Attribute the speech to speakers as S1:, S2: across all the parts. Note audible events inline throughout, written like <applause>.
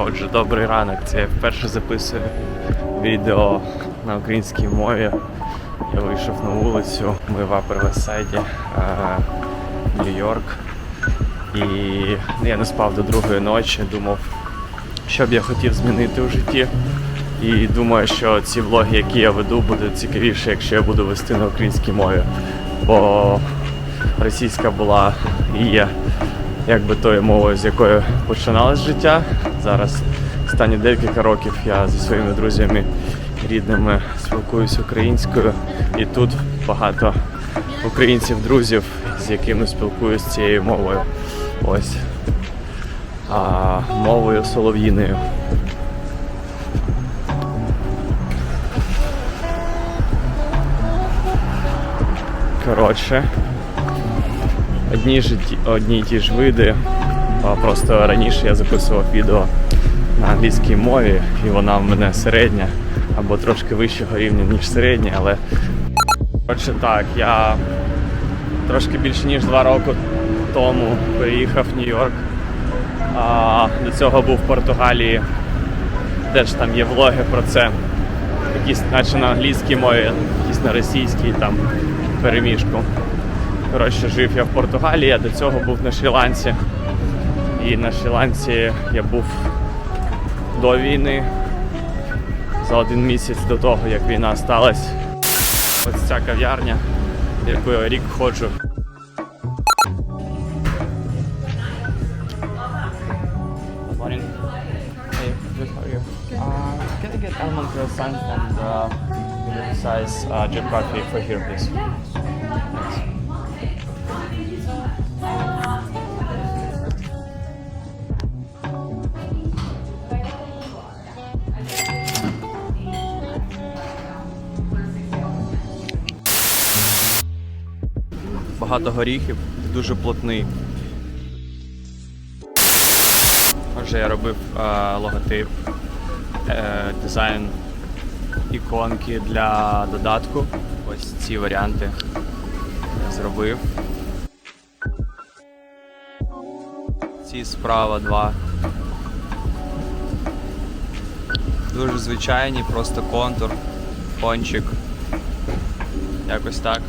S1: Отже, добрий ранок. Це я вперше записую відео на українській мові. Я вийшов на вулицю. Ми в е, Нью-Йорк. І я не спав до другої ночі, думав, що б я хотів змінити у житті. І думаю, що ці влоги, які я веду, будуть цікавіші, якщо я буду вести на українській мові. Бо російська була і є якби тою мовою, з якої починалось життя. Зараз останні декілька років я зі своїми друзями рідними спілкуюся українською, і тут багато українців-друзів, з якими спілкуюсь цією мовою. Ось. А, мовою солов'їною. Коротше, одні ж одні й ті ж види. Просто раніше я записував відео на англійській мові, і вона в мене середня або трошки вищого рівня, ніж середня, але Коротше так, я трошки більше ніж два роки тому переїхав в Нью-Йорк. До цього був в Португалії. Теж там є влоги про це. Якісь наче на англійській мові, якісь на російській там переміжку. Коротше, жив я в Португалії, а до цього був на Шрі-Ланці. І на Шрі-Ланці я був до війни за один місяць до того, як війна сталася. Ось ця кав'ярня, в яку я рік ходжу. You? Uh, almond croissant and uh, size uh, drip coffee for here, please? Багато горіхів, дуже плотний. Отже, я робив е, логотип, е, дизайн іконки для додатку. Ось ці варіанти я зробив. Ці справа два. Дуже звичайні, просто контур, пончик. Якось так.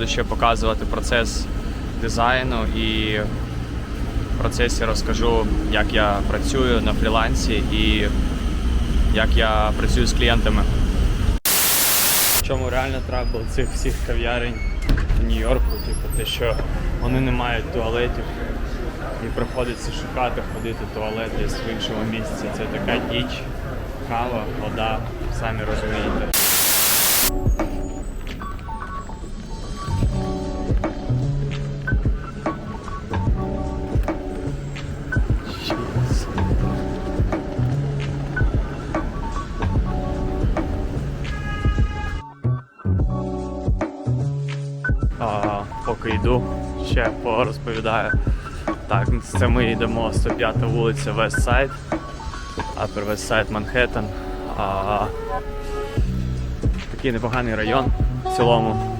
S1: Буду ще показувати процес дизайну і в процесі розкажу, як я працюю на фрілансі і як я працюю з клієнтами. В чому реально трабл цих всіх кав'ярень в Нью-Йорку, типу, те, що вони не мають туалетів і приходиться шукати, ходити в туалет десь в іншому місці. Це така діч, кава, вода, самі розумієте. Поки йду, ще порозповідаю. Так, це ми йдемо 105 вулиця Вестсайд, Upper West Side Манхеттен. А, такий непоганий район в цілому.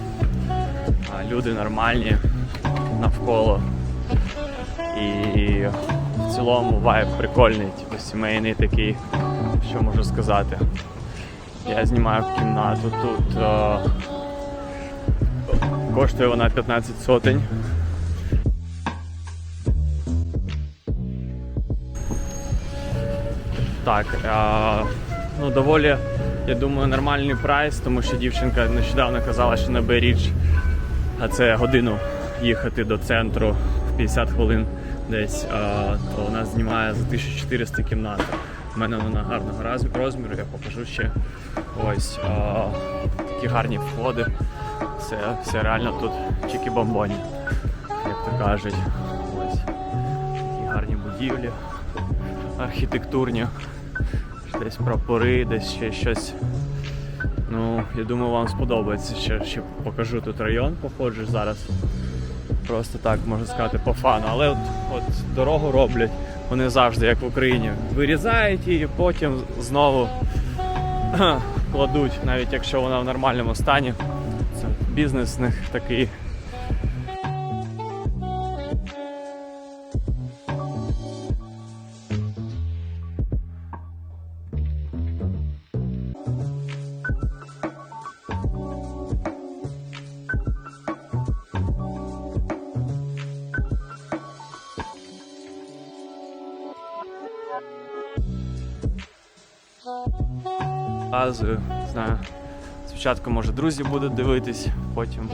S1: А, люди нормальні навколо. І в цілому вайб прикольний, типу сімейний такий, що можу сказати. Я знімаю кімнату тут. е, Коштує вона 15 сотень. Так, а, ну доволі, я думаю, нормальний прайс, тому що дівчинка нещодавно казала, що на Беріч, а це годину їхати до центру в 50 хвилин десь, а, то вона знімає за 1400 кімнату. У мене вона гарного розміру, я покажу ще. Ось а, такі гарні входи. Це все реально тут чики бомбоні, як то кажуть. Ось такі гарні будівлі, архітектурні, десь прапори, десь ще щось. Ну, я думаю, вам сподобається. Ще, ще покажу тут район, походжу зараз. Просто так можна сказати по фану. Але от, от дорогу роблять вони завжди, як в Україні. Вирізають її, потім знову <clears throat> кладуть, навіть якщо вона в нормальному стані бізнес в них такий. Азию, знаю. Спочатку, може, друзі будуть дивитись, потім,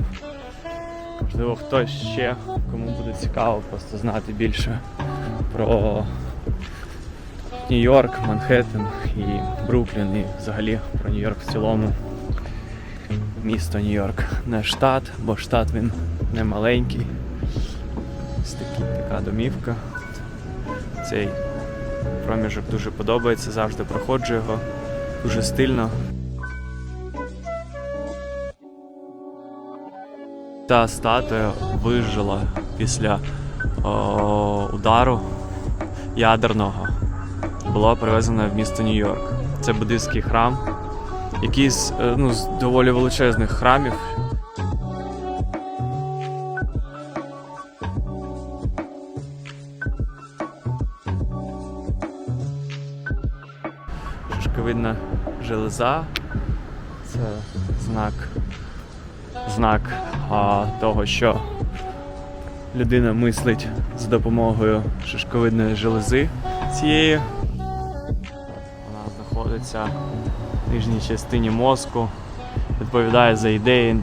S1: можливо, хтось ще, кому буде цікаво просто знати більше про Нью-Йорк, Манхеттен і Бруклін, і взагалі про Нью-Йорк в цілому. Місто Нью-Йорк. Не штат, бо штат він не маленький. Ось такі, така домівка. Цей проміжок дуже подобається, завжди проходжу його. Дуже стильно. Та статуя вижила після о, удару ядерного. Була привезена в місто Нью-Йорк. Це буддийський храм, який з, е, ну, з доволі величезних храмів. Шишковидна железа. Це знак, знак а, того, що людина мислить за допомогою шишковидної желези цієї. Вона знаходиться в нижній частині мозку, відповідає за ідеї.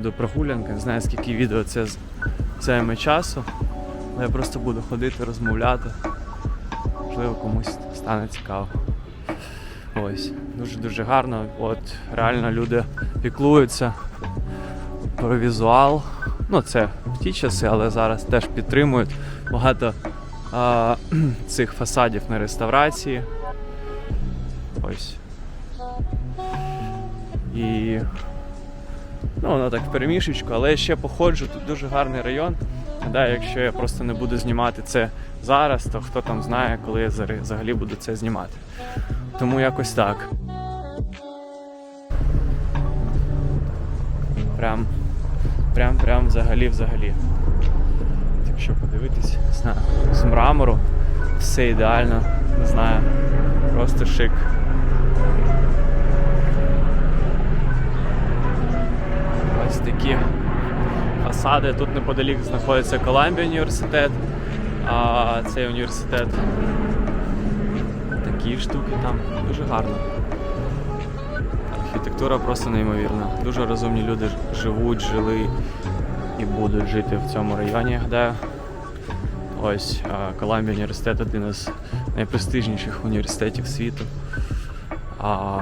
S1: Буде прогулянка, не знаю скільки відео це займе часу. Але я просто буду ходити, розмовляти. Можливо, комусь стане цікаво. Ось, дуже-дуже гарно. От реально люди піклуються про візуал. Ну, це в ті часи, але зараз теж підтримують. Багато а, <clears throat> цих фасадів на реставрації. Ну, воно так в перемішечку, але я ще походжу, тут дуже гарний район. Гадаю, якщо я просто не буду знімати це зараз, то хто там знає, коли я взагалі буду це знімати. Тому якось так. Прям, прям, прям взагалі, взагалі. Якщо подивитись, знаю, з мрамору, все ідеально, не знаю, просто шик. Такі фасади. Тут неподалік знаходиться Коламбія університет, а цей університет. Такі штуки там дуже гарно. Архітектура просто неймовірна. Дуже розумні люди живуть, жили і будуть жити в цьому районі, я гадаю. Ось Коламбія університет один із найпрестижніших університетів світу. А,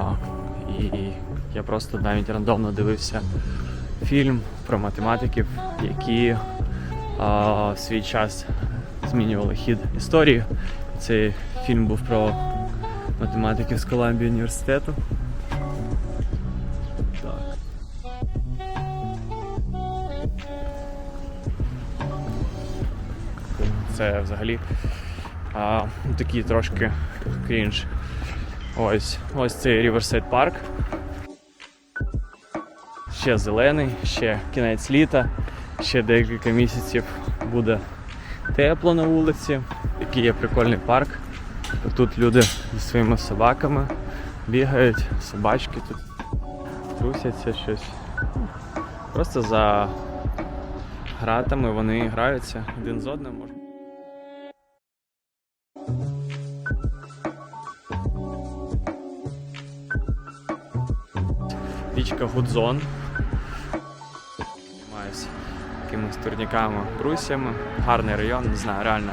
S1: і я просто навіть рандомно дивився фільм про математиків, які а, в свій час змінювали хід історії. Цей фільм був про математиків з Коламбії університету. Це взагалі а, такий трошки крінж. Ось, ось цей Riverside Park ще зелений, ще кінець літа, ще декілька місяців буде тепло на вулиці. Такий є прикольний парк. Тут люди зі своїми собаками бігають, собачки тут трусяться щось. Просто за гратами вони граються один з одним. Річка Гудзон. Якимись турніками, брусями. Гарний район, не знаю, реально.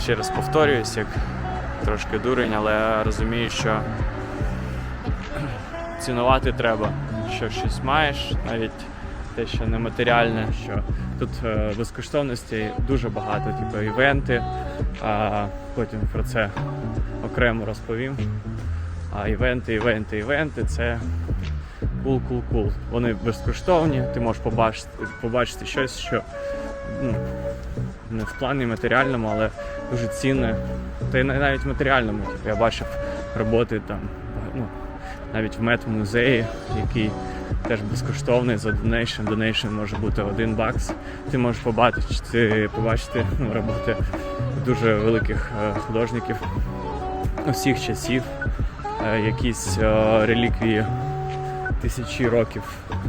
S1: Ще раз повторююсь, як трошки дурень, але розумію, що цінувати треба. Що щось маєш, навіть те, що нематеріальне, що тут е, безкоштовності дуже багато, типу івенти. А потім про це окремо розповім. А івенти, івенти, івенти це кул, кул, кул. Вони безкоштовні, ти можеш побачити, побачити щось, що ну, не в плані матеріальному, але дуже цінне. Та й навіть матеріальному. Я бачив роботи там, ну, навіть в мед-музеї, який теж безкоштовний за донейшн. Донейшн може бути один бакс. Ти можеш побачити, побачити ну, роботи дуже великих е, художників усіх часів, е, якісь е, реліквії тисячі років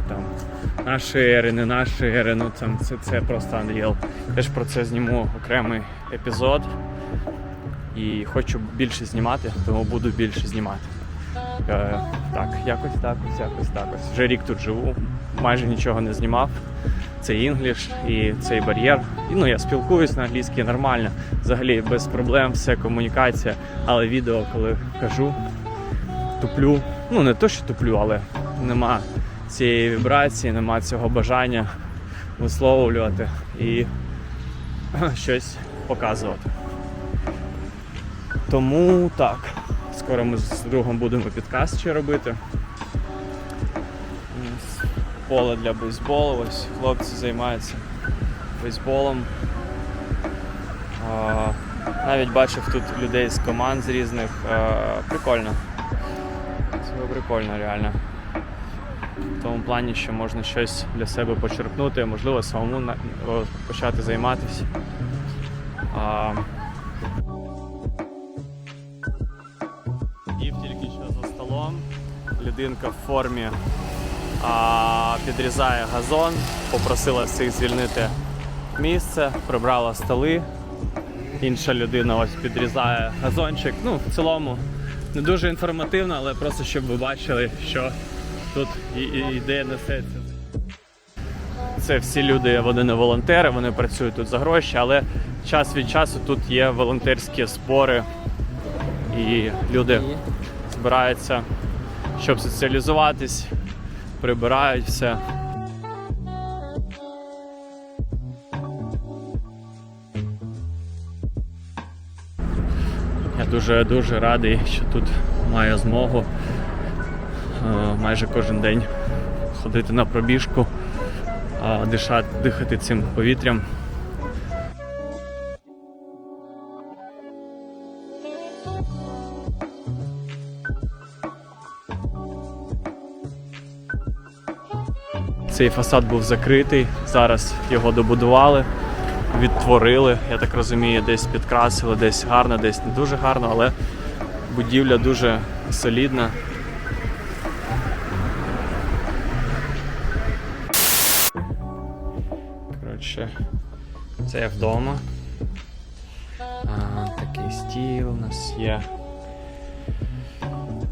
S1: там нашої ери, не нашої ери. Ну там це, це просто Unreal. Теж про це зніму окремий епізод. І хочу більше знімати, тому буду більше знімати. Е, так, якось так, ось, якось так. Ось. Вже рік тут живу, майже нічого не знімав. Це інгліш і цей бар'єр. І, ну, я спілкуюсь на англійській нормально, взагалі без проблем, все комунікація. Але відео, коли кажу, туплю. Ну, не то, що туплю, але нема цієї вібрації, нема цього бажання висловлювати і <clears throat> щось показувати. Тому так. Скоро ми з другом будемо підкаст ще робити. Поле для бейсболу. Ось хлопці займаються бейсболом. Навіть бачив тут людей з команд з різних. А, прикольно. Це прикольно реально. Тому плані, що можна щось для себе почерпнути, можливо, самому почати займатися. А, Їв тільки що за столом. Людинка в формі а, підрізає газон, попросила всіх звільнити місце, прибрала столи. Інша людина ось підрізає газончик. Ну, в цілому не дуже інформативно, але просто щоб ви бачили, що тут і- і- ідея несеться. Це всі люди, вони не волонтери, вони працюють тут за гроші, але час від часу тут є волонтерські спори, і люди збираються, щоб соціалізуватись, прибирають все. Я дуже дуже радий, що тут маю змогу майже кожен день ходити на пробіжку, е, дишати, дихати цим повітрям. Цей фасад був закритий, зараз його добудували, відтворили. Я так розумію, десь підкрасили, десь гарно, десь не дуже гарно, але будівля дуже солідна. Це я вдома. А, такий стіл у нас є.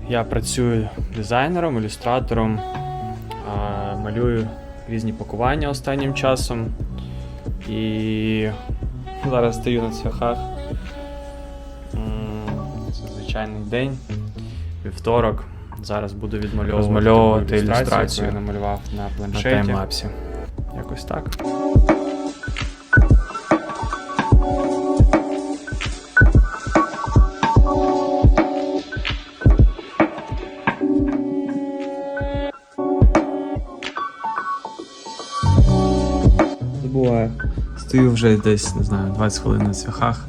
S1: Я працюю дизайнером, ілюстратором, а, малюю різні пакування останнім часом. І зараз стою на цвяхах. Це звичайний день, вівторок. Зараз буду відмальовувати
S2: Розмальовувати
S1: ілюстрацію, яку я намалював на
S2: на
S1: планшеті.
S2: таймлапсі.
S1: Якось так. Стою вже десь, не знаю, 20 хвилин на цвяхах.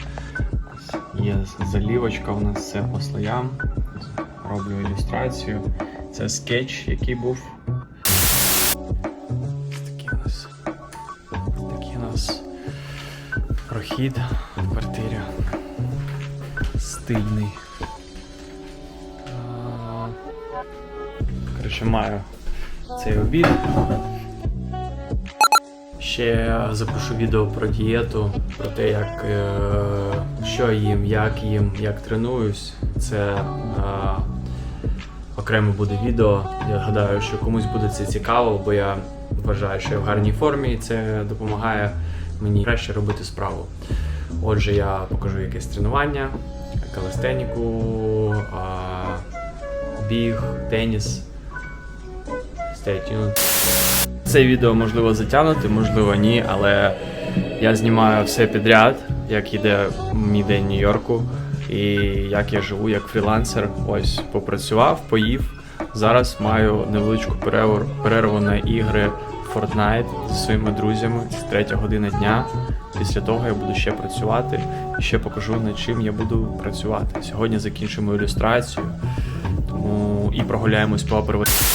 S1: Є залівочка у нас все по слоям. Роблю ілюстрацію. Це скетч, який був. Такий у нас. Такий у нас прохід в квартирі. Стильний. Коротше, маю цей обід. Ще запишу відео про дієту, про те, як е, що їм, як їм, як тренуюсь. Це е, окремо буде відео. Я гадаю, що комусь буде це цікаво, бо я вважаю, що я в гарній формі і це допомагає мені краще робити справу. Отже, я покажу якесь тренування, калестеніку, біг, теніс. Stay tuned. Це відео можливо затягнути, можливо ні, але я знімаю все підряд, як іде мій день Нью-Йорку, і як я живу як фрілансер. Ось попрацював, поїв. Зараз маю невеличку перерву, перерву на ігри Fortnite зі своїми друзями. Це третя година дня. Після того я буду ще працювати і ще покажу над чим я буду працювати. Сьогодні закінчимо ілюстрацію, тому і прогуляємось по оперативному.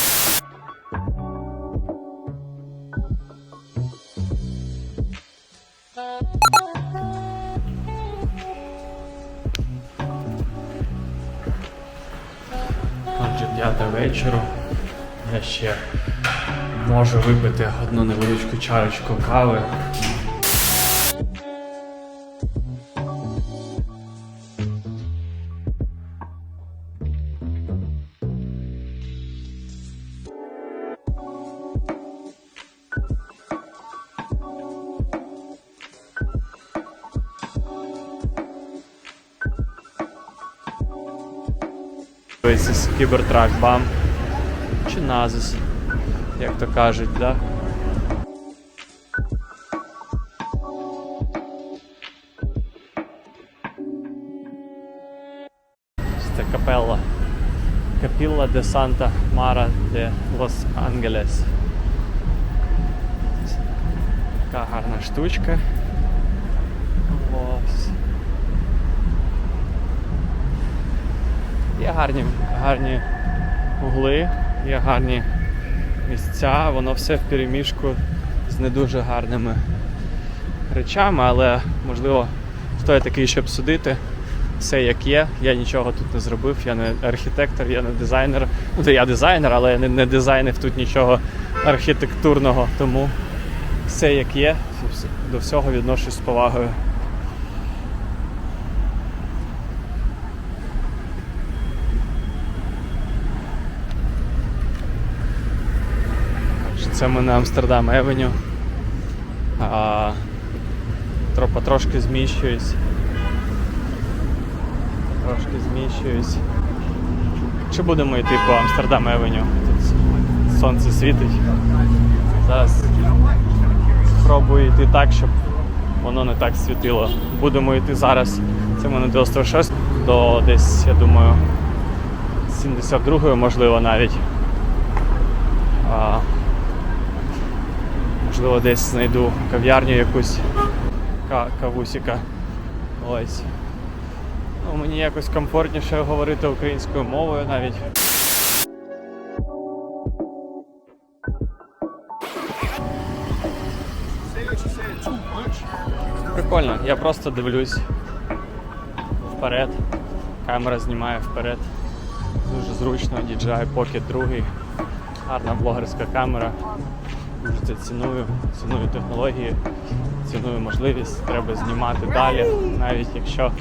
S1: Можу випити одну невеличку чарочку кави. Кібертрак бам. Чи назис, як то кажуть, да? Це капелла. Капілла де Санта Мара де Лос Ангелес. Така гарна штучка. Ось. Є гарні, гарні угли, є гарні місця, воно все в переміжку з не дуже гарними речами, але можливо, хто я такий, щоб судити. Все як є, я нічого тут не зробив, я не архітектор, я не дизайнер. Ну, я дизайнер, але я не, не дизайнив тут нічого архітектурного, тому все як є, до всього відношусь з повагою. Що Це ми на Амстердам Евеню. А, тро- потрошки зміщуюсь. Трошки зміщуюсь. Чи будемо йти по Амстердам Евеню? Тут сонце світить. Зараз спробую йти так, щоб воно не так світило. Будемо йти зараз. Це мене до 106 до десь, я думаю, 72 можливо навіть. Можливо, десь знайду кав'ярню якусь ка- кавусіка. Ось. Ну, мені якось комфортніше говорити українською мовою навіть. Прикольно, я просто дивлюсь вперед. Камера знімає вперед. Дуже зручно, DJI Pocket 2. Гарна блогерська камера. Дуже це ціную, ціную технології, ціную можливість. Треба знімати далі, навіть якщо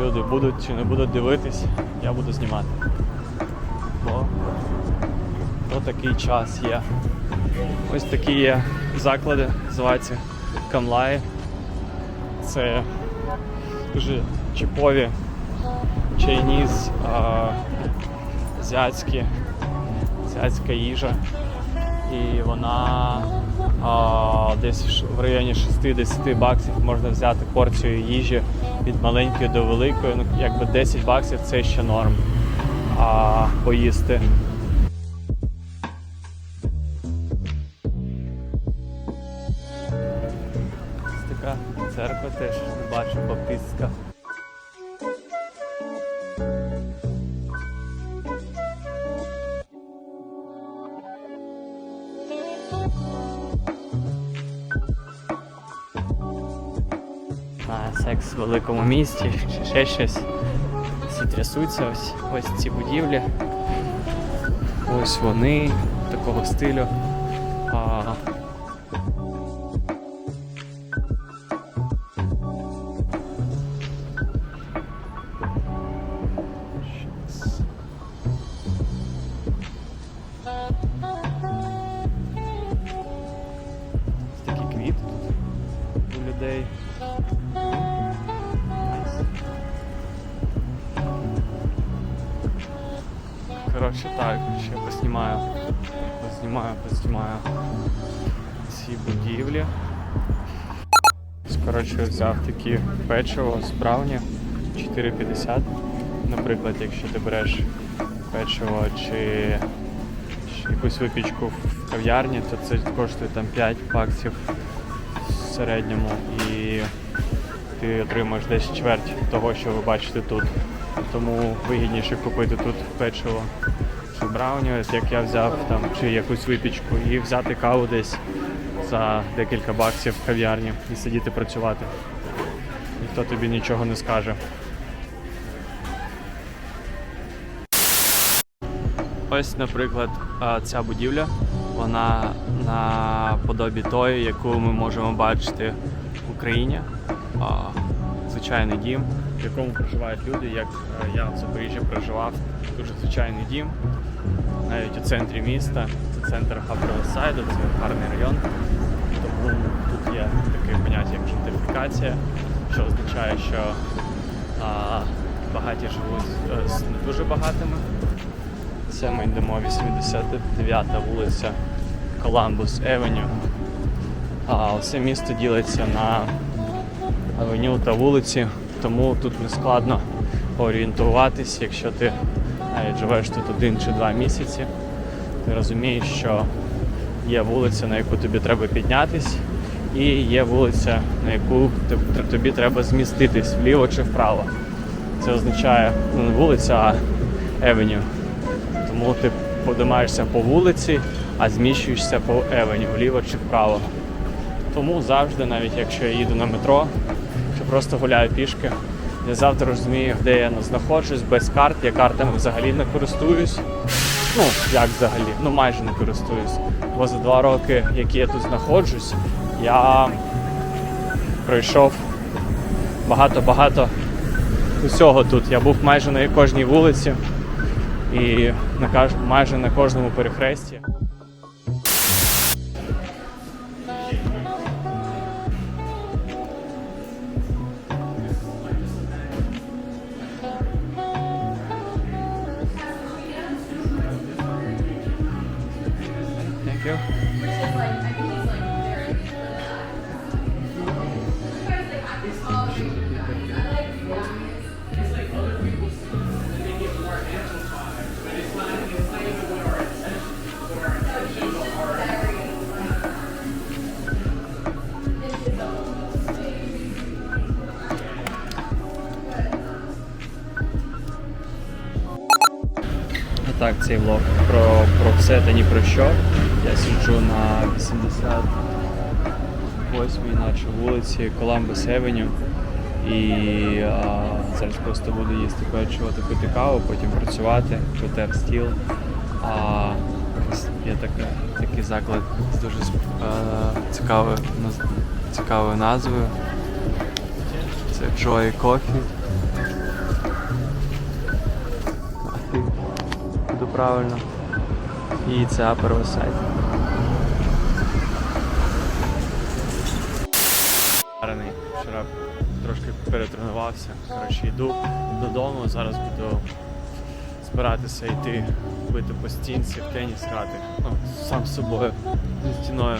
S1: люди будуть чи не будуть дивитись, я буду знімати. Бо то такий час є. Ось такі є заклади, називаються Камлаї. Це дуже чіпові чайніз, азіатські, азіатська їжа. І вона а, десь в районі 60 баксів можна взяти порцію їжі від маленької до великої. Ну, якби 10 баксів це ще норм. А поїсти. Ось така церква теж бачу баптистська. Місті, ще щось. Всі трясуться, ось, ось ці будівлі. Ось вони такого стилю. А, ще поснімаю. Познімаю, ці будівлі. Коротше, взяв такі печиво з брауні 4,50. Наприклад, якщо ти береш печиво чи, чи якусь випічку в кав'ярні, то це коштує там 5 баксів в середньому. І ти отримаєш десь чверть того, що ви бачите тут. Тому вигідніше купити тут печиво чи брауні, як я взяв там, чи якусь випічку, і взяти каву десь за декілька баксів в кав'ярні і сидіти працювати. Ніхто тобі нічого не скаже. Ось, наприклад, ця будівля, вона на подобі тої, яку ми можемо бачити в Україні. Звичайний дім, в якому проживають люди, як е, я в Запоріжжі проживав. Дуже звичайний дім, навіть у центрі міста. Це центр Хабровсайду, це гарний район. Тому тут є таке поняття як жентифікація, що означає, що а, багаті живуть е, з не дуже багатими. Це ми йдемо 89-та вулиця Коламбус Евеню. А все місто ділиться на авеню та вулиці, тому тут не складно орієнтуватись, якщо ти навіть живеш тут один чи два місяці. Ти розумієш, що є вулиця, на яку тобі треба піднятись, і є вулиця, на яку тобі треба зміститись вліво чи вправо. Це означає ну, не вулиця, а евеню. Тому ти подимаєшся по вулиці, а зміщуєшся по евеню, вліво чи вправо. Тому завжди, навіть якщо я їду на метро, чи просто гуляю пішки, я завжди розумію, де я знаходжусь без карт. Я картами взагалі не користуюсь. Ну, як взагалі? Ну майже не користуюсь. Бо за два роки, які я тут знаходжусь, я пройшов багато-багато усього тут. Я був майже на кожній вулиці і на майже на кожному перехресті. Цей влог про, про все та ні про що. Я сиджу на 88-й наче вулиці Коламбус Евеню. І а, зараз просто буду їсти кое-чого пити каву, потім працювати, котер стіл. А, є така, такий заклад з дуже е, цікавою, цікавою назвою. Це Joy Coffee. Правильно. І це Upper. Вчора трошки перетренувався. Коротше, йду додому, зараз буду збиратися йти бити по стінці в теніс грати. Ну, сам з собою, зі стіною.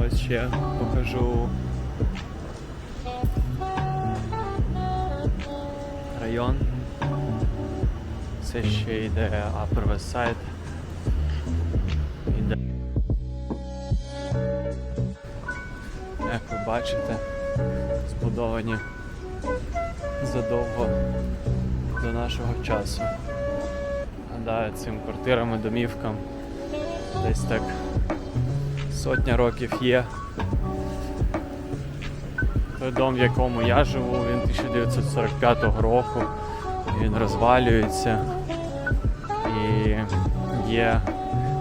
S1: Ось ще покажу район. Це ще йде Upper. Як ви бачите, збудовані задовго до нашого часу. Гадаю, цим квартирам і домівкам десь так сотня років є. Той дом, в якому я живу, він 1945 року. Він розвалюється є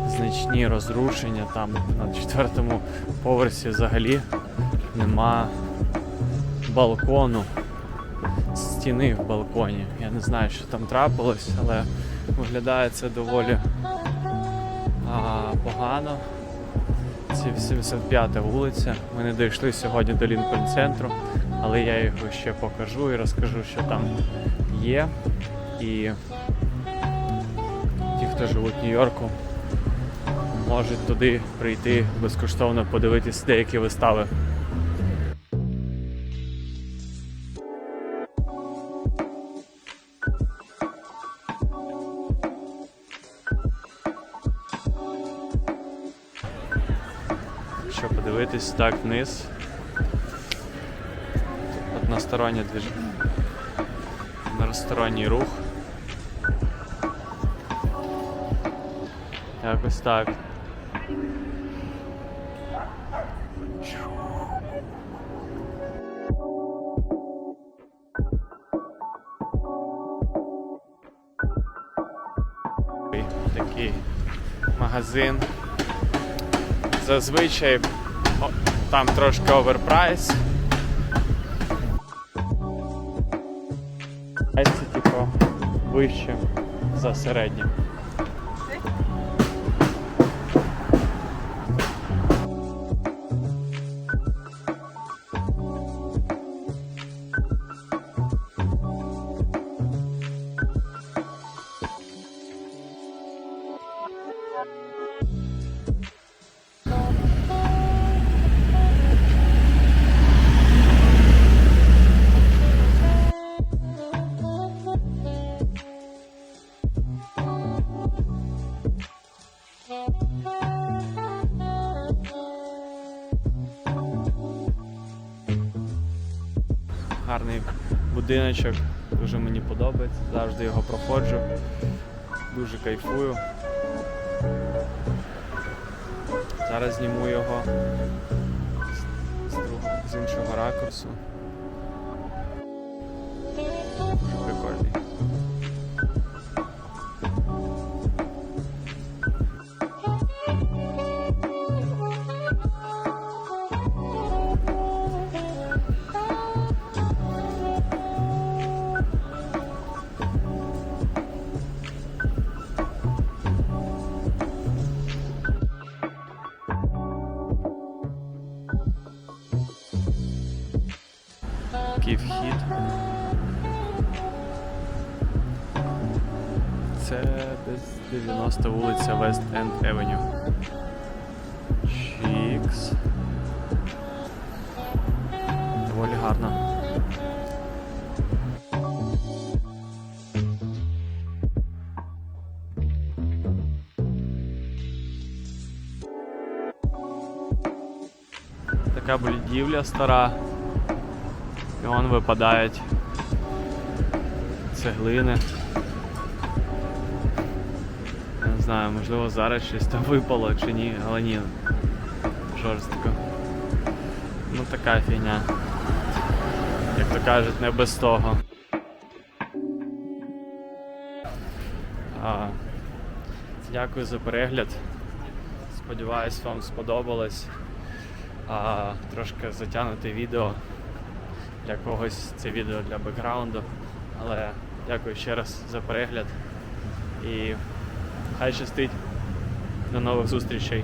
S1: значні розрушення. Там на четвертому поверсі взагалі нема балкону, стіни в балконі. Я не знаю, що там трапилось, але виглядає це доволі а, погано. Це 75 вулиця. Ми не дійшли сьогодні до Лінкольн центру, але я його ще покажу і розкажу, що там є. І хто живуть в Нью-Йорку, можуть туди прийти безкоштовно подивитись деякі вистави. Що подивитись так вниз. Одностороннє движення. Односторонній рух. Якось так. Такий магазин. Зазвичай о, там трошки оверпрайс. Це типу вище за середнє. Будиночок, дуже мені подобається, завжди його проходжу, дуже кайфую. Зараз зніму його з, іншого ракурсу. 15 вулиця West End Avenue. Чікс. Доволі гарно. Така блідівля стара, і вон випадають цеглини. Знаю, можливо зараз щось там випало чи ні, але ні. Жорстко. Ну така фігня. Як то кажуть, не без того. А, дякую за перегляд. Сподіваюсь, вам сподобалось. А, трошки затягнути відео. Для когось це відео для бекграунду. Але дякую ще раз за перегляд. І хай щастить. До нових зустрічей.